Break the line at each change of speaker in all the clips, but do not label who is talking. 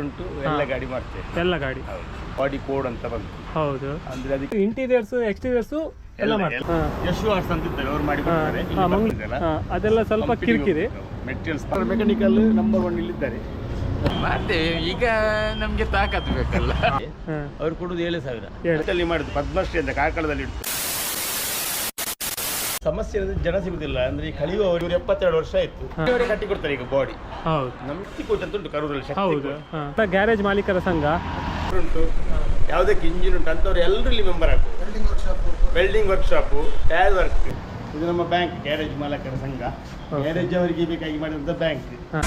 ಉಂಟು ಎಲ್ಲ ಗಾಡಿ ಮಾಡ್ತೇವೆ.
ಎಲ್ಲ ಗಾಡಿ.
ಬಾಡಿ ಕೋಡ್ ಅಂತ ಬಂತು.
ಹೌದು.
ಅಂದ್ರೆ ಅದಕ್ಕೆ
ಇಂಟೀರಿಯರ್ಸ್ ಎಕ್ಸ್ಟೀರಿಯರ್ಸ್ ಎಲ್ಲ ಮಾಡ್ತಾರೆ.
ಯಶು ಆರ್ಟ್ಸ್ ಅಂತ ಇದ್ದಾರೆ ಅವ್ರು ಮಾಡಿ
ಅದೆಲ್ಲ ಸ್ವಲ್ಪ ಕಿರಿಕಿರಿ.
ಮೆಟೀರಿಯಲ್ಸ್ ಮೆಕ್ಯಾನಿಕಲ್ ನಂಬರ್ ಒನ್ ಇಲ್ಲಿದ್ದಾರೆ.
ಮಾಡ್ತೇವೆ ಈಗ ನಮ್ಗೆ ತಾಕತ್ತು ಬೇಕಲ್ಲ.
ಅವ್ರು ಕೊಡುದು ಏಳು ಸಾವಿರ. ಮಾಡುದು ಪದ್ಮಶ್ರೀ ಅಂತ ಕಾರ್ಕಳದಲ್ಲಿ ಇಟ್ಟು ಸಮಸ್ಯೆ ಇರೋದು ಜನ ಸಿಗುದಿಲ್ಲ. ಅಂದ್ರೆ ಈ ಕಳೆಯುವ ಇವ್ರು ಎಪ್ಪತ್ತೆರಡು ವರ್ಷ ಆಯ್ತು. ಇವರೇ ಕಟ್ಟಿ ಕೊಡ್ತಾರೆ ಈಗ ಬಾಡಿ
ಹೌದು.
ನಮ್ಗೆ ಉಂಟು ಕರೂರಲ್ಲಿ ಶಕ್ತಿ
ಹೌದು. ಗ್ಯಾರೇಜ್ ಮಾಲೀಕರ ಸಂಘ?
ಉಂಟು. ಯಾವುದಕ್ಕೆ ಇಂಜಿನ್ ಉಂಟು ಅಂತವ್ರು ಎಲ್ಲರೂ ಇಲ್ಲಿ ಮೆಂಬರ್ ಆಗ್ಬೋದು. ವೆಲ್ಡಿಂಗ್ ವರ್ಕ್ಶಾಪು ಟೈರ್ ವರ್ಕ್ ಇದು ನಮ್ಮ ಬ್ಯಾಂಕ್ ಗ್ಯಾರೇಜ್ ಮಾಲೀಕರ ಸಂಘ.
Okay.
ಗ್ಯಾರೇಜ್ ಅವರಿಗೆ ಬೇಕಾಗಿ ಮಾಡಿದಂತ ಬ್ಯಾಂಕ್
ಹಾ.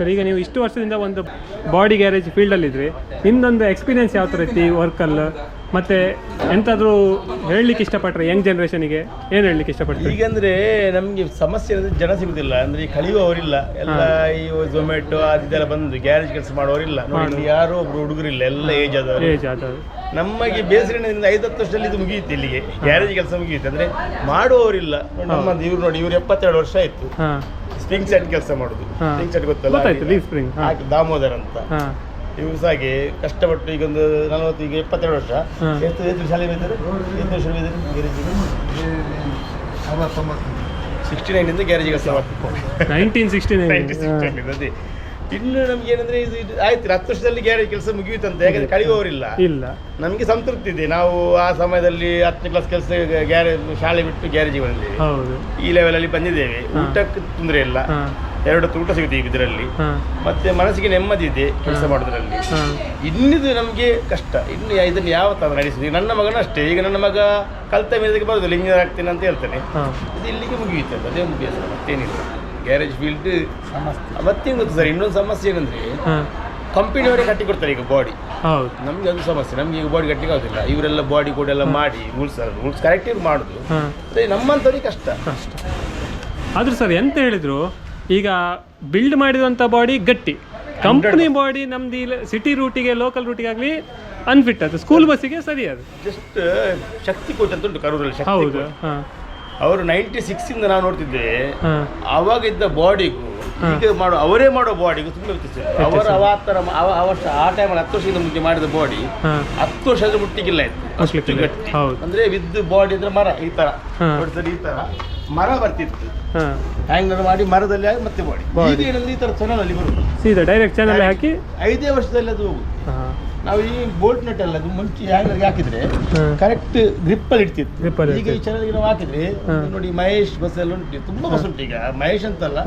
ಸರ್ ಈಗ ನೀವು ಇಷ್ಟು ವರ್ಷದಿಂದ ಒಂದು ಬಾಡಿ ಗ್ಯಾರೇಜ್ ಫೀಲ್ಡಲ್ಲಿದ್ರಿ ನಿಮ್ದೊಂದು ಎಕ್ಸ್ಪೀರಿಯನ್ಸ್ ಯಾವ ಥರ ಇತ್ತು ಈ ವರ್ಕಲ್ಲಿ ಮತ್ತೆ ಎಂಥಾದರೂ ಹೇಳಲಿಕ್ಕೆ ಇಷ್ಟಪಟ್ರೆ ಯಂಗ್ ಜನ್ರೇಷನಿಗೆ ಏನು ಹೇಳಲಿಕ್ಕೆ ಈಗ
ಈಗಂದ್ರೆ ನಮಗೆ ಸಮಸ್ಯೆ ಅಂದ್ರೆ ಜನ ಸಿಗುದಿಲ್ಲ. ಅಂದ್ರೆ ಈ ಕಳಿಯುವವರಿಲ್ಲ ಎಲ್ಲ ಈ ಝೊಮ್ಯಾಟೊ ಅದೆಲ್ಲ ಬಂದು ಗ್ಯಾರೇಜ್ ಕೆಲಸ ಮಾಡೋರಿಲ್ಲ ನೋಡಿ ಯಾರೋ ಒಬ್ರು ಹುಡುಗರಿಲ್ಲ ಎಲ್ಲ ಏಜ್ ಆದವರು.
ಏಜ್ ಆದವರು.
ನಮಗೆ ಬೇಸರಿನಿಂದ ಐದು ಹತ್ತು ವರ್ಷದಲ್ಲಿ ಇದು ಮುಗಿಯುತ್ತೆ ಇಲ್ಲಿಗೆ. ಗ್ಯಾರೇಜ್ ಕೆಲಸ ಮುಗಿಯುತ್ತೆ. ಅಂದ್ರೆ ಮಾಡುವವರಿಲ್ಲ. ನಮ್ಮದು ಇವ್ರು ನೋಡಿ ಇವ್ರು ಎಪ್ಪತ್ತೆರಡು ವರ್ಷ ಆಯ್ತು. ಸ್ಪ್ರಿಂಗ್ ಸೆಟ್ ಕೆಲಸ ಮಾಡುದು. ಸ್ಪ್ರಿಂಗ್ ಸೆಟ್ ಗೊತ್ತಲ್ಲ? ದಾಮೋದರ್ ಅಂತ. ಇವು ಸಹ ಹಾಗೆ ಕಷ್ಟಪಟ್ಟು ಈಗ ಒಂದು ನಲವತ್ತು ಈಗ ಎಪ್ಪತ್ತೆರಡು ವರ್ಷ. ಎಷ್ಟು ಎಷ್ಟು ಶಾಲೆ ಬೇತಾರೆ ಎಷ್ಟು ವರ್ಷ ಬೇತಾರೆ ಸಿಕ್ಸ್ಟಿ ನೈನಿಂದ ಗ್ಯಾರೇಜ್ ಕೆಲಸ ಮಾಡ್ತಾರೆ
ನೈನ್ಟೀನ್ ಸಿಕ್ಸ್ಟಿ
ನೈನ್ ಅದೇ. ಇನ್ನು ನಮ್ಗೆ ಏನಂದ್ರೆ ಇದು ಇದು ಆಯ್ತು ಹತ್ತು ವರ್ಷದಲ್ಲಿ ಗ್ಯಾರೇಜ್ ಕೆಲಸ ಮುಗಿಯುತ್ತಂತೆ ಯಾಕಂದ್ರೆ ಕಳೆಯುವವರಿಲ್ಲ.
ಇಲ್ಲ.
ನಮ್ಗೆ ಸಂತೃಪ್ತಿ ಇದೆ. ನಾವು ಆ ಸಮಯದಲ್ಲಿ ಹತ್ತನೇ ಕ್ಲಾಸ್ ಕೆಲಸ ಗ್ಯಾರೇಜ್ ಶಾಲೆ ಬಿಟ್ಟು ಗ್ಯಾರೇಜಿಗೆ ಬಂದಿದ್ದೇವೆ.
ಹೌದು.
ಈ ಲೆವೆಲಲ್ಲಿ ಬಂದಿದ್ದೇವೆ. ಊಟಕ್ಕೆ ತೊಂದರೆ ಇಲ್ಲ. ಎರಡು ಹೊತ್ತು ಊಟ ಸಿಗುತ್ತೆ ಇದರಲ್ಲಿ. ಮತ್ತೆ ಮನಸ್ಸಿಗೆ ನೆಮ್ಮದಿ ಇದೆ ಕೆಲಸ ಮಾಡೋದ್ರಲ್ಲಿ ಇನ್ನಿದು ನಮಗೆ ಕಷ್ಟ. ಇನ್ನು ಯಾ- ಇದನ್ನು ಯಾವ ತರ ನಡೆಸಿದ್ವಿ ನನ್ನ ಮಗನ ಅಷ್ಟೇ ಈಗ ನನ್ನ ಮಗ ಕಲ್ತ ಮೇಲೆ ಬರೋದಿಲ್ಲ. ಇಂಜಿನಿಯರ್ ಆಗ್ತೇನೆ ಅಂತ ಹೇಳ್ತಾನೆ. ಇದು ಇಲ್ಲಿಗೆ ಮುಗಿಯುತ್ತೆ. ಅದೇ ಒಂದು ಬೇಸರ ಮತ್ತೇನಿಲ್ಲ. Garage field. ಮತ್ತೇನು ಗೊತ್ತು ಸರ್ ಇನ್ನೊಂದು ಸಮಸ್ಯೆ ಏನಂದ್ರೆ ಕಂಪನಿಯವರೇ ಕಟ್ಟಿ ಕೊಡ್ತಾರೆ ಈಗ ಬಾಡಿ
ಹೌದು.
ನಮ್ಗೆ ಅದು ಸಮಸ್ಯೆ ನಮ್ಗೆ ಈಗ ಬಾಡಿ ಕಟ್ಟಿಗೆ ಆಗುದಿಲ್ಲ. ಇವರೆಲ್ಲ ಬಾಡಿ ಕೂಡ ಎಲ್ಲ ಮಾಡಿ ರೂಲ್ಸ್ ರೂಲ್ಸ್ ಕರೆಕ್ಟ್ ಮಾಡುದು.
ನಮ್ಮಂತವ್ರಿಗೆ
ಅದೇ ನಮ್ಮಂಥವ್ರಿಗೆ ಕಷ್ಟ.
ಆದ್ರೆ ಸರ್ ಎಂತ ಹೇಳಿದ್ರು ಈಗ ಬಿಲ್ಡ್ ಮಾಡಿದಂತ ಬಾಡಿ ಗಟ್ಟಿ. ಕಂಪನಿ ಬಾಡಿ ನಮ್ದು ಇಲ್ಲಿ ಸಿಟಿ ರೂಟಿಗೆ ಲೋಕಲ್ ರೂಟಿಗಾಗಲಿ ಅನ್ಫಿಟ್ ಅದು. ಸ್ಕೂಲ್ ಬಸ್ಸಿಗೆ ಸರಿ ಅದು
ಜಸ್ಟ್ ಶಕ್ತಿ ಕೋಚ್ ಅಂತ ಉಂಟು ಕರೂರಲ್ಲಿ ಶಕ್ತಿ
ಹೌದು. ಹಾಂ.
ಅವರು ನೈಂಟಿ ಸಿಕ್ಸ್ ಇಂದ ನಾವು ನೋಡ್ತಿದ್ದೆ.
ಅವಾಗಿದ್ದ
ಅವಾಗ ಇದ್ದ ಬಾಡಿಗೂ. ಈಗ ಮಾಡೋ ಅವರೇ ಮಾಡೋ ಬಾಡಿಗೂ ತುಂಬಾ ವ್ಯತ್ಯಾಸ ಇದೆ. ಅವರ ಅವ ಆ ಥರ ಮ- ಅವ ಆ ವರ್ಷ ಆ ಟೈಮಲ್ಲಿ ಹತ್ತು ವರ್ಷದಿಂದ ಮುಂಚೆ ಮಾಡಿದ ಬಾಡಿ
ಹಾಂ.
ಹತ್ತು ವರ್ಷ ಮುಟ್ಟಿಗಿಲ್ಲ ಇತ್ತು. ಅಷ್ಟು
ಮುಟ್ಲಿಕ್ಕಿಲ್ಲ.
ಗಟ್ಟಿ.
ಹೌದು.
ಅಂದ್ರೆ ವಿದ್ ಬಾಡಿ ಅಂದ್ರೆ ಮರ ಈ ತರ
ಹಾ.
ಈ ತರ ಮರ ಬರ್ತಿತ್ತು.
ಹಾಂ.
ಹ್ಯಾಂಗರ್ ಮಾಡಿ ಮರದಲ್ಲಿ ಆಗಿ ಮತ್ತೆ ಬಾಡಿ.
Body.
ಈಗ ಏನಂದ್ರೆ ಈ ತರ ಚಾನಲ್ ಬರುದು
ಸೀದಾ ಡೈರೆಕ್ಟ್ ಚಾನಲ್ ಹಾಕಿ
ಐದೇ ವರ್ಷದಲ್ಲಿ ಅದು ಹೋಗುದು
ಹಾಂ.
ನಾವು ಈ ಬೋಲ್ಟ್ ನಟ್ ಅಲ್ಲ ಅದು ಮುಂಚೆ ಹ್ಯಾಂಗರ್ಗೆ ಹಾಕಿದ್ರೆ ಕರೆಕ್ಟ್ ಗ್ರಿಪ್ ಅಲ್ಲಿ ಇಡ್ತಿತ್ತು. ಈಗ ಈ
ಚಾನಲ್
ಚಾನಲ್ಗೆ ನಾವು ಹಾಕಿದ್ರೆ ನೋಡಿ ಮಹೇಶ್ ಬಸ್ ಎಲ್ಲ ಉಂಟು ತುಂಬಾ ಬಸ್ ಉಂಟು ಈಗ. ಮಹೇಶ್ ಅಂತಲ್ಲ.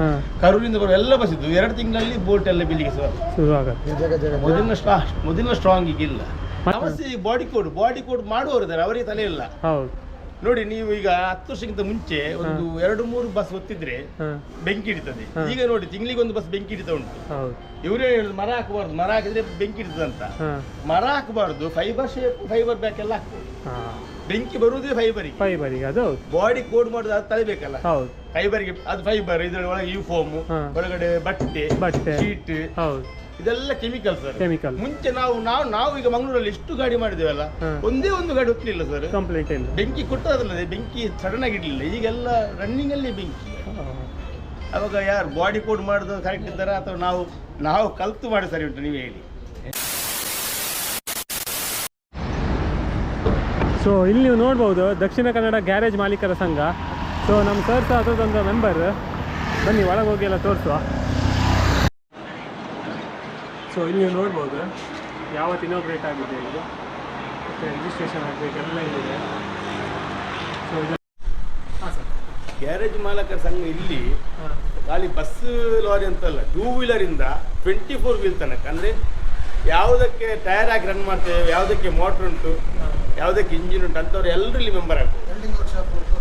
ಕರೂರಿಂದ ಬರುವ ಎಲ್ಲ ಬಸ್ ಇದ್ದು ಎರಡು ತಿಂಗಳಲ್ಲಿ ಬೋಲ್ಟ್ ಎಲ್ಲ ಬಿಲ್ಲಿಗೆ ಶುರು ಆಗುತ್ತೆ.
ಶುರು
ಮೊದಲಿನ ಸ್ಟ್ರಾ ಮೊದಲಿನ ಸ್ಟ್ರಾಂಗ್ ಈಗ ಇಲ್ಲ? ಸಮಸ್ಯೆ ಬಾಡಿ ಕೋಡ್ ಬಾಡಿ ಕೋಡ್ ಮಾಡುವವರು ಅವರಿಗೆ ತಲೆ ಇಲ್ಲ.
ಹೌದು.
ನೋಡಿ ನೀವು ಈಗ ಹತ್ತು ವರ್ಷಕ್ಕಿಂತ ಮುಂಚೆ ಒಂದು ಎರಡು ಮೂರು ಬಸ್
ಹೊತ್ತಿದ್ರೆ
ಬೆಂಕಿ ಹಿಡಿತದೆ. ಈಗ ನೋಡಿ ತಿಂಗಳಿಗೆ ಒಂದು ಬಸ್ ಬೆಂಕಿ ಹಿಡಿತಾ ಉಂಟು. ಇವರೇ ಹೇಳುದು ಮರ ಹಾಕಬಾರ್ದು ಮರ ಹಾಕಿದ್ರೆ ಬೆಂಕಿ ಹಿಡಿತದೆ ಅಂತ ಮರ ಹಾಕಬಾರ್ದು ಫೈಬರ್ ಶೇಪ್ ಫೈಬರ್ ಬ್ಯಾಕ್ ಎಲ್ಲ ಹಾಕ್ಬೋದು ಬೆಂಕಿ ಬರುವುದೇ ಫೈಬರಿಗೆ
ಫೈಬರಿಗೆ ಅದು
ಬಾಡಿ ಕೋಡ್ ಮಾಡುದು ಅದು ತಳಿಬೇಕಲ್ಲ.
ಹೌದು.
ಫೈಬರ್ಗೆ ಅದು ಫೈಬರ್ ಇದ್ರ ಒಳಗೆ
ಯೂನಿಫಾರ್ಮ್.
ಒಳಗಡೆ ಬಟ್ಟೆ
ಬಟ್ಟೆ.
ಶೀಟ್
ಹೌದು.
ಇದೆಲ್ಲ ಕೆಮಿಕಲ್ ಸರ್
ಕೆಮಿಕಲ್
ಮುಂಚೆ ನಾವು ನಾವು ನಾವು ಈಗ ಮಂಗಳೂರಲ್ಲಿ ಎಷ್ಟು ಗಾಡಿ
ಮಾಡಿದೇವಲ್ಲ
ಒಂದೇ ಒಂದು ಗಾಡಿ ಹೊತ್ತಲಿಲ್ಲ ಸರ್
ಕಂಪ್ಲೇಂಟ್ ಇಲ್ಲ
ಬೆಂಕಿ ಕೊಟ್ಟದಲ್ಲದೆ ಬೆಂಕಿ ಸಡನ್ ಆಗಿ ಇಡ್ಲಿಲ್ಲ. ಈಗೆಲ್ಲ ರನ್ನಿಂಗ್ ಅಲ್ಲಿ ಬೆಂಕಿ. ಅವಾಗ ಯಾರು ಬಾಡಿ ಕೋಡ್ ಮಾಡೋದು ಕರೆಕ್ಟ್ ಇದ್ದಾರ ಅಥವಾ ನಾವು ನಾವು ಕಲ್ತು ಮಾಡಿ ಸರಿ ಉಂಟು ನೀವು ಹೇಳಿ.
ಸೊ ಇಲ್ಲಿ ನೀವು ನೋಡ್ಬೋದು ದಕ್ಷಿಣ ಕನ್ನಡ ಗ್ಯಾರೇಜ್ ಮಾಲೀಕರ ಸಂಘ. ಸೊ ನಮ್ಮ ಸರ್ ಸಹ ಅದೊಂದು ಮೆಂಬರ್ ಬನ್ನಿ ಒಳಗೆ ಹೋಗಿ ಎಲ್ಲ ತೋರಿಸುವ. ಸೊ ಇಲ್ಲಿ ನೀವು ನೋಡ್ಬೋದು. ಯಾವತ್ತು ಇನೋಗ್ರೇಟ್ ಆಗಿದೆ ಇದು? ಮತ್ತು ರಿಜಿಸ್ಟ್ರೇಷನ್ ಆಗಬೇಕೆಲ್ಲ ಇಲ್ಲಿದೆ ಸೊ ಇದು ಹಾಂ ಸರ್
ಗ್ಯಾರೇಜ್ ಮಾಲಕರ ಸಂಘ ಇಲ್ಲಿ ಖಾಲಿ ಬಸ್ ಲಾರಿ ಅಂತಲ್ಲ ಟೂ ವೀಲರಿಂದ ಟ್ವೆಂಟಿ ಫೋರ್ ವೀಲ್ ತನಕ. ಅಂದರೆ ಯಾವುದಕ್ಕೆ ಟೈರ್ ಆಗಿ ರನ್ ಮಾಡ್ತೇವೆ ಯಾವುದಕ್ಕೆ ಮೋಟ್ರ್ ಉಂಟು ಯಾವುದಕ್ಕೆ ಇಂಜಿನ್ ಉಂಟು ಅಂಥವ್ರು ಎಲ್ಲರೂ ಇಲ್ಲಿ ಮೆಂಬರ್ ಆಗ್ಬೋದು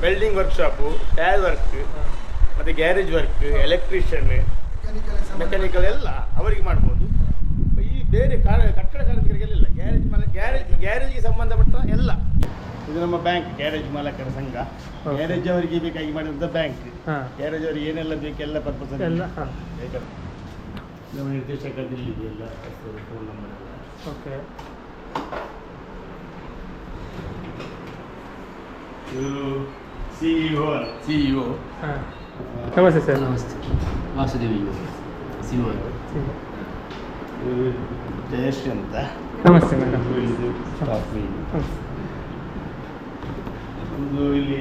ವೆಲ್ಡಿಂಗ್ ವರ್ಕ್ಶಾಪು ಟೈರ್ ವರ್ಕ್ ಮತ್ತು ಗ್ಯಾರೇಜ್ ವರ್ಕ್ ಎಲೆಕ್ಟ್ರಿಷಿಯನ್ ಮೆಕ್ಯಾನಿಕಲ್ ಎಲ್ಲ ಅವರಿಗೆ ಮಾಡ್ಬೋದು. ಬೇರೆ ಕಾರ ಕಟ್ಟಡ ಕಾರ್ಮಿಕರಿಗೆಲ್ಲ ಗ್ಯಾರೇಜ್ ಮಾಲ ಗ್ಯಾರೇಜ್ ಗ್ಯಾರೇಜ್ಗೆ ಸಂಬಂಧಪಟ್ಟ ಎಲ್ಲ. ಇದು ನಮ್ಮ ಬ್ಯಾಂಕ್ ಗ್ಯಾರೇಜ್ ಮಾಲಕರ ಸಂಘ. ಗ್ಯಾರೇಜ್ ಅವರಿಗೆ ಬೇಕಾಗಿ ಮಾಡಿದಂತ ಬ್ಯಾಂಕ್. ಗ್ಯಾರೇಜ್ ಅವರಿಗೆ ಏನೆಲ್ಲ ಬೇಕು ಎಲ್ಲ ಪರ್ಪಸ್
ಎಲ್ಲ
ನಮ್ಮ ನಿರ್ದೇಶಕ ಫೋನ್ ನಂಬರ್
ಓಕೆ.
ಇವರು ಸಿಇಒ
ಸಿ ಇಒ
ಹಾಂ. ನಮಸ್ತೆ ಸರ್.
ನಮಸ್ತೆ. ವಾಸುದೇವಿ ಸಿ
ಇಒ ಜಯಶ್ರೀ ಅಂತ.
ನಮಸ್ತೆ ಮೇಡಮ್.
ಸ್ಟಾಫ್ ಒಂದು ಇಲ್ಲಿ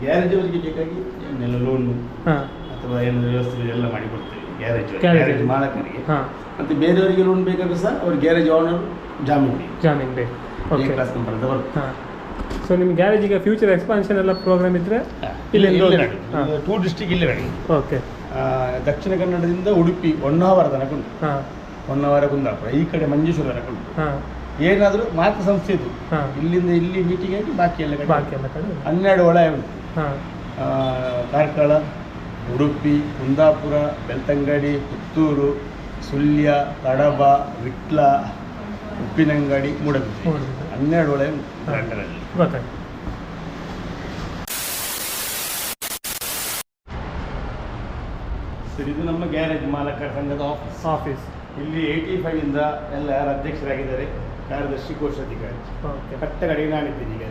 ಗ್ಯಾರೇಜ್ ಅವರಿಗೆ ಬೇಕಾಗಿ ಏನೆಲ್ಲ ಲೋನು
ಹಾಂ.
ಅಥವಾ ಏನಾದ್ರು ವ್ಯವಸ್ಥೆ ಎಲ್ಲ ಮಾಡಿಕೊಡ್ತೇವೆ ಗ್ಯಾರೇಜ್
Garage.
ಗ್ಯಾರೇಜ್ ಮಾಲಕರಿಗೆ.
ಹಾ.
ಮತ್ತು ಬೇರೆಯವರಿಗೆ ಲೋನ್ ಬೇಕಾದ್ರೆ ಸಹ ಅವ್ರ ಗ್ಯಾರೇಜ್ ಓನರ್ ಜಾಮೀನ್ ಬೇಕು.
ಜಾಮೀನ್ ಬೇಕು. ಓಕೆ
ಕ್ಲಾಸ್ ನಂಬರ್ ಬರುತ್ತೆ.
ಸೊ ನಿಮ್ಮ ಗ್ಯಾರೇಜ್ ಈಗ ಫ್ಯೂಚರ್ ಎಕ್ಸ್ಪಾನ್ಷನ್ ಎಲ್ಲ ಪ್ರೋಗ್ರಾಮ್ ಇದ್ರೆ
ಇಲ್ಲಿ ಟೂ ಡಿಸ್ಟಿಕ್ ಇಲ್ಲಿ
ಓಕೆ
ದಕ್ಷಿಣ ಕನ್ನಡದಿಂದ ಉಡುಪಿ ಹೊನ್ನಾವರ ತನಕ ಉಂಟು.
ಹಾಂ.
ಹೊನ್ನಾವರ ಕುಂದಾಪುರ ಈ ಕಡೆ ಮಂಜೇಶ್ವರ ತನಕ ಉಂಟು. ಏನಾದರೂ ಮಾತೃ ಸಂಸ್ಥೆ ಇದು ಇಲ್ಲಿಂದ ಇಲ್ಲಿ ಮೀಟಿಂಗ್ ಆಗಿ ಬಾಕಿ ಎಲ್ಲ ಕಡೆ.
ಬಾಕಿ ಎಲ್ಲ ಕಡೆ.
ಹನ್ನೆರಡು ಒಳ ಉಂಟು. ಕಾರ್ಕಳ ಉಡುಪಿ ಕುಂದಾಪುರ ಬೆಳ್ತಂಗಡಿ ಪುತ್ತೂರು ಸುಳ್ಯ ಕಡಬ ವಿಟ್ಲ ಉಪ್ಪಿನಂಗಡಿ ಮೂಡಬಿದ್ರಿ.
ಮೂಡಬಿದ್ರೆ.
ಹನ್ನೆರಡು ಒಳ ಉಂಟು. ಸರ್ ಇದು ನಮ್ಮ ಗ್ಯಾರೇಜ್ ಮಾಲಕರ ಸಂಘದ ಆಫೀಸ್
ಆಫೀಸ್
ಇಲ್ಲಿ ಏಯ್ಟಿ ಫೈವ್ ಇಂದ ಎಲ್ಲ ಯಾರು ಅಧ್ಯಕ್ಷರಾಗಿದ್ದಾರೆ ಕಾರ್ಯದರ್ಶಿ ಕೋಶಾಧಿಕಾರಿ ಕಟ್ಟ ಕಡೆಗೆ ನಾನಿದ್ದೀನಿ ಈಗ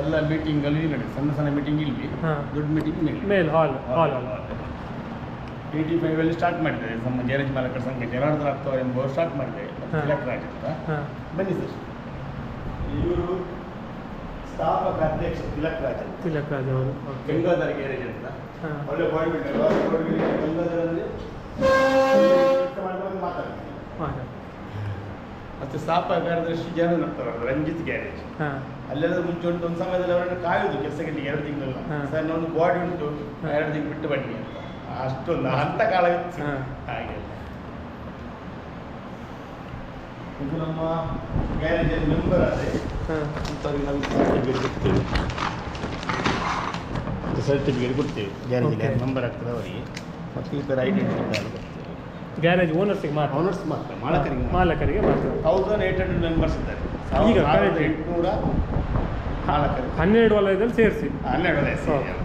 ಎಲ್ಲ ಮೀಟಿಂಗ್ ಅಲ್ಲಿ ನಡೆಯುತ್ತೆ ಸಣ್ಣ ಸಣ್ಣ ಮೀಟಿಂಗ್ ಇಲ್ಲಿ. ದೊಡ್ಡ ಮೀಟಿಂಗ್ ಮೇಲೆ
ಹಾಲ್ ಹಾಲ್
ಏಯ್ಟಿ ಫೈವ್ ಅಲ್ಲಿ ಸ್ಟಾರ್ಟ್ ಮಾಡಿದ್ದಾರೆ ನಮ್ಮ ಗ್ಯಾರೇಜ್ ಮಾಲಕರ ಸಂಘ ಜನಾರ್ದನ ಆಗ್ತವ್ರೆ ಎಂಬುವರು ಸ್ಟಾರ್ಟ್ ಮಾಡಿದ್ದಾರೆ
ಹಾಂ.
ಬನ್ನಿ ಸರ್. ಇವರು ಸ್ಥಾಪಕ ಅಧ್ಯಕ್ಷ ತಿಲಕ್ ರಾಜ್
ತಿಲಕ್ ರಾಜ್ ಅವರು
ಗಂಗಾಧರ ಗ್ಯಾರೇಜ್ ಅಂತ.
ಹಾಂ.
ಒಳ್ಳೆ ಬಾಯ್ ಬಿಲ್ಡರ್ ಗಂಗಾಧರ ಅಂದ್ರೆ ಕೆಲಸ ಮಾಡುವಾಗ ಮಾತಾಡ್ತಾರೆ
ಹಾಂ
ಮತ್ತೆ ಸ್ಥಾಪಕ ಕಾರ್ಯದರ್ಶಿ ಜನ ಆಗ್ತಾರೆ ರಂಜಿತ್ ಗ್ಯಾರೇಜ್
ಹಾಂ.
ಅಲ್ಲೆಲ್ಲ ಮುಂಚೆ ಉಂಟು ಒಂದು ಸಮಯದಲ್ಲಿ ಅವರನ್ನು ಕಾಯುವುದು ಕೆಲಸಕ್ಕೆ ಎರಡು ತಿಂಗಳು.
ಹಾ.
ಸರ್ ಒಂದು ಬಾಡಿ ಉಂಟು ಎರಡು ತಿಂಗಳು ಬಿಟ್ಟು ಬನ್ನಿ ಅಂತ. ಅಷ್ಟೊಂದು ಅಂತ ಕಾಲ ಇತ್ತು.
ಹಾ.
ಹಾಗೆ. ಇದು ನಮ್ಮ ಗ್ಯಾರೇಜಲ್ಲಿ ಮೆಂಬರ್ ಆದ್ರೆ
ಹಾಂ.
ಅಂಥವ್ರಿಗೆ ನಾವು ಸರ್ಟಿಫಿಕೇಟ್ ಕೊಡ್ತೇವೆ. ಸರ್ಟಿಫಿಕೇಟ್ ಕೊಡ್ತೇವೆ. ಗ್ಯಾರೇಜಲ್ಲಿ. ಮೆಂಬರ್ ಆಗ್ತದೆ ಅವರಿಗೆ. ಮತ್ತು ಈ ಥರ ಐಡೆಂಟಿಟಿ ಕಾರ್ಡ್ ಕೊಡ್ತೇವೆ.
ಗ್ಯಾರೇಜ್ ಓನರ್ಸಿಗೆ ಮಾತ್ರ?
ಓನರ್ಸ್ ಮಾತ್ರ ಮಾಲಕರಿಗೆ ಮಾತ್ರ.
ಮಾಲಕರಿಗೆ ಮಾತ್ರ.
ತೌಸಂಡ್ ಏಯ್ಟ್ ಹಂಡ್ರೆಡ್ ಮೆಂಬರ್ಸ್ ಇದ್ದಾರೆ.
ಈಗ?
ಎಂಟುನೂರ ಮಾಲಕರು.
ಹನ್ನೆರಡು ವಲಯದಲ್ಲಿ ಸೇರಿಸಿ.
ಹನ್ನೆರಡು ವಲಯ
ಹೌದು.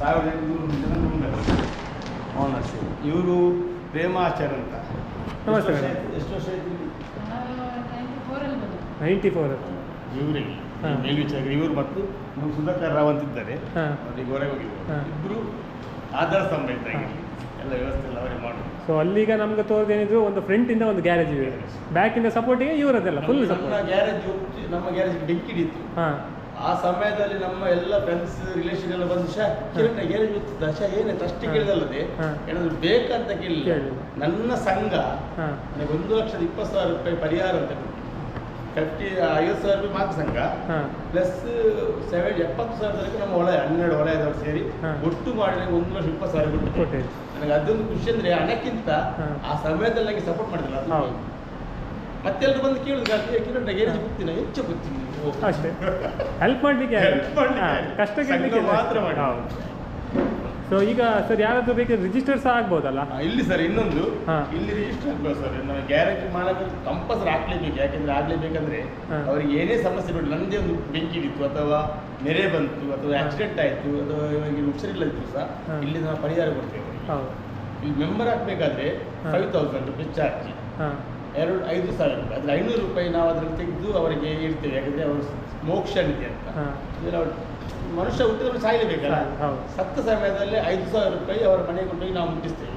ಸಾವಿರದ ಎಂಟುನೂರು ಜನ ಓನರ್ಸ್ ಇವರು ಪ್ರೇಮಾಚಾರ್ ಅಂತ
ನಮಸ್ತೆ
ಎಷ್ಟು ವರ್ಷ ಆಯ್ತು ಇಲ್ಲಿ?
ನೈಂಟಿ ಫೋರ್
ಇವರೇ
ಹಾ.
ಮೇಲ್ವಿಚಾರಕರು. ಇವರು ಮತ್ತು ಸುಧಾಕರ್ ರಾವ್ ಅಂತಿದ್ದಾರೆ. ಹೊರಗೆ ಹೋಗಿ
ಹಾ.
ಇಬ್ಬರು ಆಧಾರ ಸ್ತಂಭ ಇದ್ದಾಗೆ ಎಲ್ಲ ವ್ಯವಸ್ಥೆ ಎಲ್ಲ ಅವರೇ ಮಾಡೋದು
ಸೊ ಅಲ್ಲಿಗ ನಮ್ಗೆ ತೋರ್ದೇನಿದ್ರು ಒಂದು ಫ್ರಂಟ್ ಇಂದ ಒಂದು ಗ್ಯಾರೇಜ್ ಇದೆ. ಬ್ಯಾಕಿಂದ ಸಪೋರ್ಟಿಗೆ ಇವರದೆಲ್ಲ ಫುಲ್ ಸಪೋರ್ಟ್
ಗ್ಯಾರೇಜ್ ನಮ್ಮ ಗ್ಯಾರೇಜ್ ಬೆಂಕಿ
ಹಾಂ.
ಆ ಸಮಯದಲ್ಲಿ ನಮ್ಮ ಎಲ್ಲ ಫ್ರೆಂಡ್ಸ್ ರಿಲೇಷನ್ ಎಲ್ಲ ಬಂದು ಶಾ ಕಿರಣ ಏನು ಗೊತ್ತಿದ್ದ ಶಾ ಏನೇ ಅಷ್ಟು ಕೇಳಿದಲ್ಲದೆ. ಏನಾದ್ರು ಬೇಕಂತ ಕೇಳಿಲ್ಲ.
ಕೇಳಿಲ್ಲ.
ನನ್ನ ಸಂಘ ನನಗೆ ಒಂದು ಲಕ್ಷದ ಇಪ್ಪತ್ತು ಸಾವಿರ ರೂಪಾಯಿ ಪರಿಹಾರ ಅಂತ ಫಿಫ್ಟಿ ಐವತ್ತು ಸಾವಿರ ರೂಪಾಯಿ ಮಾತ್ರ ಸಂಘ. ಪ್ಲಸ್ ಸೆವೆನ್ ಎಪ್ಪತ್ತು ಸಾವಿರದವರೆಗೆ ನಮ್ಮ ಒಳ ಹನ್ನೆರಡು ವಲಯದವರು ಸೇರಿ ಒಟ್ಟು ಮಾಡಿ ನನಗೆ ಒಂದು ಲಕ್ಷ ಇಪ್ಪತ್ತು ಸಾವಿರ ಕೊಟ್ಟು
ಕೊಟ್ಟೆ
ನನಗೆ ಅದೊಂದು ಖುಷಿ ಅಂದ್ರೆ ಹಣಕ್ಕಿಂತ ಆ ಸಮಯದಲ್ಲಿ ನನಗೆ ಸಪೋರ್ಟ್ ಮಾಡಿಲ್ಲ ಅದು.
ಮತ್ತೆ
ಮತ್ತೆಲ್ಲರೂ ಬಂದು ಕೇಳಿದ್ರು ಕಿರಣ್ ಏನು ಗೊತ್ತಿಲ್ಲ ಹೆಚ್ಚು ಗೊತ್ತಿಲ್ಲ
ಅಷ್ಟೇ. ಹೆಲ್ಪ್ ಮಾಡಲಿಕ್ಕೆ
ಹೆಲ್ಪ್ ಮಾಡ್ಲಿಕ್ಕೆ
ಕಷ್ಟ
ಮಾತ್ರ ಮಾಡಿ.
ಸೊ ಈಗ ಸರ್ ಯಾರಾದ್ರೂ ಬೇಕಾದ್ರೆ ರಿಜಿಸ್ಟರ್ ಸಹ ಆಗ್ಬೋದಲ್ಲ
ಆ, ಇಲ್ಲಿ ಸರ್ ಇನ್ನೊಂದು
ಹಾ.
ಇಲ್ಲಿ ರಿಜಿಸ್ಟರ್ ಆಗ್ಬೋದು ಸರ್ ನಾವು ಗ್ಯಾರಂಟಿ ಮಾಡಕ್ಕೆ ಕಂಪಲ್ಸರಿ ಹಾಕ್ಲೇಬೇಕು ಯಾಕಂದ್ರೆ ಆಗ್ಲೇಬೇಕಂದ್ರೆ
ಹಾ.
ಅವ್ರಿಗೆ ಏನೇ ಸಮಸ್ಯೆ ಬಿಟ್ಟು ನಂದೇ ಒಂದು ಬೆಂಕಿ ಹಿಡಿತು ಅಥವಾ ನೆರೆ ಬಂತು ಅಥವಾ
ಹಾ.
ಆಕ್ಸಿಡೆಂಟ್ ಆಯ್ತು ಅಥವಾ ಇವಾಗ ಹುಷಾರಿಲ್ಲದಿದ್ರು ಸಹ
ಹಾ.
ಇಲ್ಲಿ ನಾವು ಪರಿಹಾರ ಕೊಡ್ತೇವೆ ಅವರಿಗೆ.
ಹೌದು
ಇಲ್ಲಿ ಮೆಂಬರ್ ಹಾಕ್ಬೇಕಾದ್ರೆ
ಹಾ.
ಫೈವ್ ತೌಸಂಡ್ ರುಪೀಸ್ ಚಾರ್ಜ್
ಹಾಂ
ಎರಡು ಐದು ಸಾವಿರ ರೂಪಾಯಿ ಅದ್ರ ಐನೂರು ರೂಪಾಯಿ ನಾವು ಅದ್ರಲ್ಲಿ ತೆಗೆದು ಅವರಿಗೆ ಇಡ್ತೇವೆ ಯಾಕಂದ್ರೆ ಅವರು ಮೋಕ್ಷ ಇದೆ ಅಂತ
ಹಾಂ
ಇದೆಲ್ಲ ಅವ್ರು- ಮನುಷ್ಯ ಹುಟ್ಟಿದ್ರೆ ಸಾಯಲೇಬೇಕಲ್ಲ?
ಸಾಯ್-
ಸತ್ತ ಸಮಯದಲ್ಲಿ ಐದು ಸಾವಿರ ರೂಪಾಯಿ ಅವರ ಮನೆಗೆ ಕೊಂಡೋಗಿ ನಾವು ಮುಟ್ಟಿಸ್ತೇವೆ.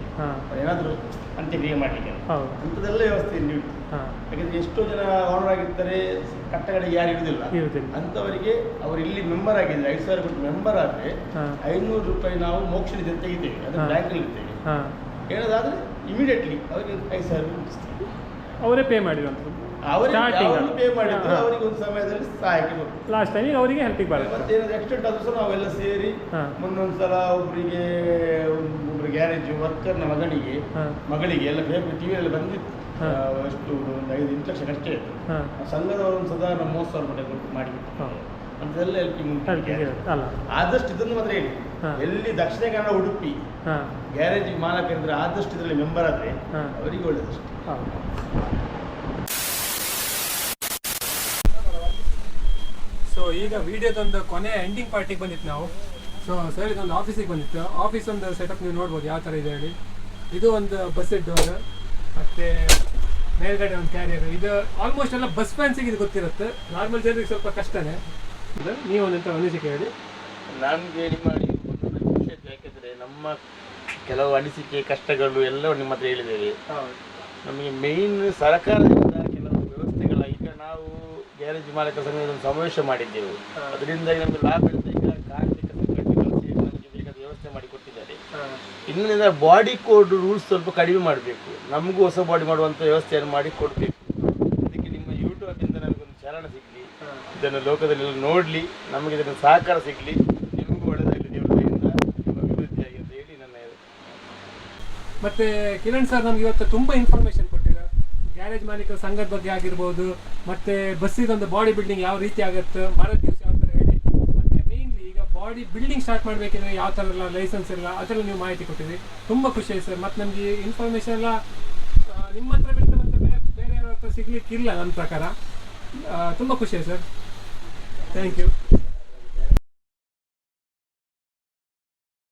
ಏನಾದ್ರು ಅಂತ್ಯಕ್ರಿಯೆ ಮಾಡಲಿಕ್ಕೆ. ಅಂಥದ್ದೆಲ್ಲ ವ್ಯವಸ್ಥೆ
ನೀಡುತ್ತೆ
ಯಾಕಂದ್ರೆ ಎಷ್ಟೋ ಜನ ಓನರ್ ಆಗಿರ್ತಾರೆ ಕಟ್ಟಗಳಿಗೆ ಯಾರು ಇರುವುದಿಲ್ಲ.
ಅಂತ
ಅಂಥವರಿಗೆ ಅವರು ಇಲ್ಲಿ ಮೆಂಬರ್ ಆಗಿದ್ರೆ ಐದು ಸಾವಿರ ಕೊಟ್ಟು ಮೆಂಬರ್ ಆದರೆ ಐನೂರು ರೂಪಾಯಿ ನಾವು ಮೋಕ್ಷ ನಿಧಿ ತೆಗಿತೇವೆ. ಅದನ್ನು. ಬ್ಯಾಂಕಲ್ಲಿ ಇರ್ತೇವೆ ಹೇಳೋದಾದರೆ ಇಮಿಡಿಯೇಟ್ಲಿ ಅವರಿಗೆ ಐದು ಸಾವಿರ ರೂಪಾಯಿ ಮುಟ್ಟಿಸ್ತೇವೆ.
ಅವರೇ ಪೇ ಮಾಡಿರುವಂಥದ್ದು.
ಅವರು ಪೇ ಮಾಡಿದ್ರು. ಅವರಿಗೆ ಒಂದು ಸಮಯದಲ್ಲಿ ಸಹಾಯಕ್ಕೆ ಬರ್ತದೆ
ಲಾಸ್ಟ್ ಟೈಮಿಗೆ ಅವರಿಗೆ ಹೆಲ್ಪಿಗೆ ಬರುತ್ತೆ.
ಮತ್ತೆ ಎಕ್ಸ್ಟೆಂಟ್ ಆದ್ರೂ ಸಹ ನಾವೆಲ್ಲ ಸೇರಿ. ಮುಂದೊಂದ್ಸಲ ಒಬ್ಬರಿಗೆ ಒಬ್ಬರು ಗ್ಯಾರೇಜ್ ವರ್ಕರ್ನ ಮಗನಿಗೆ ಮಗಳಿಗೆ ಎಲ್ಲ ಪೇಪರ್ ಟಿವಿ ಎಲ್ಲ ಬಂದಿತ್ತು. ಎಷ್ಟು ಒಂದು ಐದು ಎಂಟು ಲಕ್ಷ ಖರ್ಚೆ ಆಯಿತು.
ಹಾಂ.
ಸಂಘದವರು ಒಂದು ಸಾಧಾರಣ ಮೂವತ್ತು ಸಾವಿರ ಕೊಟ್ಟು ಮಾಡಿ
ಹೌದು.
ಅಂತೆಲ್ಲ ಹೆಲ್ಪಿಂಗ್ ಆದಷ್ಟು ಇದನ್ನು ಮಾತ್ರ ಹೇಳಿ. ಎಲ್ಲಿ ದಕ್ಷಿಣ ಕನ್ನಡ ಉಡುಪಿ
ಗ್ಯಾರೇಜ್
ಗ್ಯಾರೇಜ್ ಇದ್ರೆ ಆದಷ್ಟು ಇದರಲ್ಲಿ ಮೆಂಬರ್ ಆದ್ರೆ. ಅವರಿಗೆ ಒಳ್ಳೆದಷ್ಟು
ಹೌದು ಸೊ ಈಗ ವಿಡಿಯೋದೊಂದು ಕೊನೆ ಎಂಡಿಂಗ್ ಪಾರ್ಟಿಗೆ ಬಂದಿತ್ತು ನಾವು. ಸೊ ಸರ್ ಇದೊಂದು ಆಫೀಸಿಗೆ ಬಂದಿತ್ತು. ಆಫೀಸ್ ಒಂದು ಸೆಟಪ್ ನೀವು ನೋಡ್ಬೋದು ಯಾವ ಥರ ಇದೆ ಹೇಳಿ. ಇದು ಒಂದು ಬಸ್ ಡೋರ್ ಮತ್ತೆ ಮೇಲ್ಗಡೆ ಒಂದು ಕ್ಯಾರಿಯರ್ ಇದು ಆಲ್ಮೋಸ್ಟ್ ಎಲ್ಲ ಬಸ್ ಫ್ಯಾನ್ಸಿಗೆ ಇದು ಗೊತ್ತಿರುತ್ತೆ. ನಾರ್ಮಲ್ ಜನರಿಗೆ ಸ್ವಲ್ಪ ಕಷ್ಟನೇ. ನೀವು ಒಂದಂತ ಅನಿಸಿಕೆ ಹೇಳಿ.
ನಮ್ಗೆ ಹೇಳಿ ಮಾಡಿ ಯಾಕೆಂದರೆ ನಮ್ಮ ಕೆಲವು ಅನಿಸಿಕೆ ಕಷ್ಟಗಳು ಎಲ್ಲವೂ ನಿಮ್ಮ ಹತ್ರ ಹೇಳಿದ್ದೇವೆ. ನಮಗೆ ಮೇಯ್ನ್ ಸರ್ಕಾರದಿಂದ ಕೆಲವು ವ್ಯವಸ್ಥೆಗಳ ಈಗ ನಾವು ಗ್ಯಾರೇಜ್ ಮಾಲೀಕ ಸಂಘದ ಒಂದು ಸಮಾವೇಶ ಮಾಡಿದ್ದೆವು. ಅದರಿಂದ ನಮಗೆ ಲಾಭ ಇರುತ್ತೆ. ಈಗ ಕಾರ್ಮಿಕ ಸಂಘಟನೆಗಳು ಸೇರಿ ನಮಗೆ ಬೇಕಾದ ವ್ಯವಸ್ಥೆ ಮಾಡಿ ಕೊಟ್ಟಿದ್ದಾರೆ. ಇನ್ನೊಂದಿನ ಬಾಡಿ ಕೋಡ್ ರೂಲ್ಸ್ ಸ್ವಲ್ಪ ಕಡಿಮೆ ಮಾಡಬೇಕು. ನಮಗೂ ಹೊಸ ಬಾಡಿ ಮಾಡುವಂಥ ವ್ಯವಸ್ಥೆಯನ್ನು ಮಾಡಿ ಕೊಡಬೇಕು. ಅದಕ್ಕೆ ನಿಮ್ಮ ಯೂಟ್ಯೂಬಿಂದ ನಮಗೊಂದು ಚಾರಣ ಸಿಗಲಿ. ಇದನ್ನು ಲೋಕದಲ್ಲಿ ನೋಡಲಿ. ನಮಗೆ ಇದನ್ನು ಸಹಕಾರ ಸಿಗಲಿ. ನಿಮಗೂ ಒಳ್ಳೆಯದಾಗಲಿ ದೇವರ ದಯೆಯಿಂದ. ಅಭಿವೃದ್ಧಿ ಅಭಿವೃದ್ಧಿಯಾಗಿ ಅಂತ ಹೇಳಿ ನನ್ನ
ಮತ್ತೆ ಕಿರಣ್ ಸರ್ ನಮ್ಗೆ ಇವತ್ತು ತುಂಬಾ ಇನ್ಫಾರ್ಮೇಶನ್ ಗ್ಯಾರೇಜ್ ಮಾಲೀಕರ ಸಂಘದ ಬಗ್ಗೆ ಆಗಿರ್ಬೋದು, ಮತ್ತೆ ಬಸ್ಸಿದೊಂದು ಬಾಡಿ ಬಿಲ್ಡಿಂಗ್ ಯಾವ ರೀತಿ ಆಗುತ್ತೆ ಮರದ ದಿವಸ ಯಾವ ಥರ ಹೇಳಿ. ಮತ್ತೆ ಮೇನ್ಲಿ ಈಗ ಬಾಡಿ ಬಿಲ್ಡಿಂಗ್ ಸ್ಟಾರ್ಟ್ ಮಾಡಬೇಕಿದ್ರೆ ಯಾವ ಥರ ಎಲ್ಲ ಲೈಸೆನ್ಸ್ ಇಲ್ಲ ಅದೆಲ್ಲ ನೀವು ಮಾಹಿತಿ ಕೊಟ್ಟಿದ್ರಿ ತುಂಬ ಖುಷಿ ಆಯ್ತು ಸರ್. ಮತ್ತೆ ನಮಗೆ ಇನ್ಫಾರ್ಮೇಶನ್ ಎಲ್ಲ ನಿಮ್ಮ ಹತ್ರ ಬಿಟ್ಟು ಮತ್ತೆ ಬೇರೆ ಬೇರೆ ಯಾರ ಹತ್ರ ಸಿಗ್ಲಿಕ್ಕಿಲ್ಲ ನನ್ನ ಪ್ರಕಾರ. ತುಂಬ ಖುಷಿ ಆಯ್ತು ಸರ್. Thank you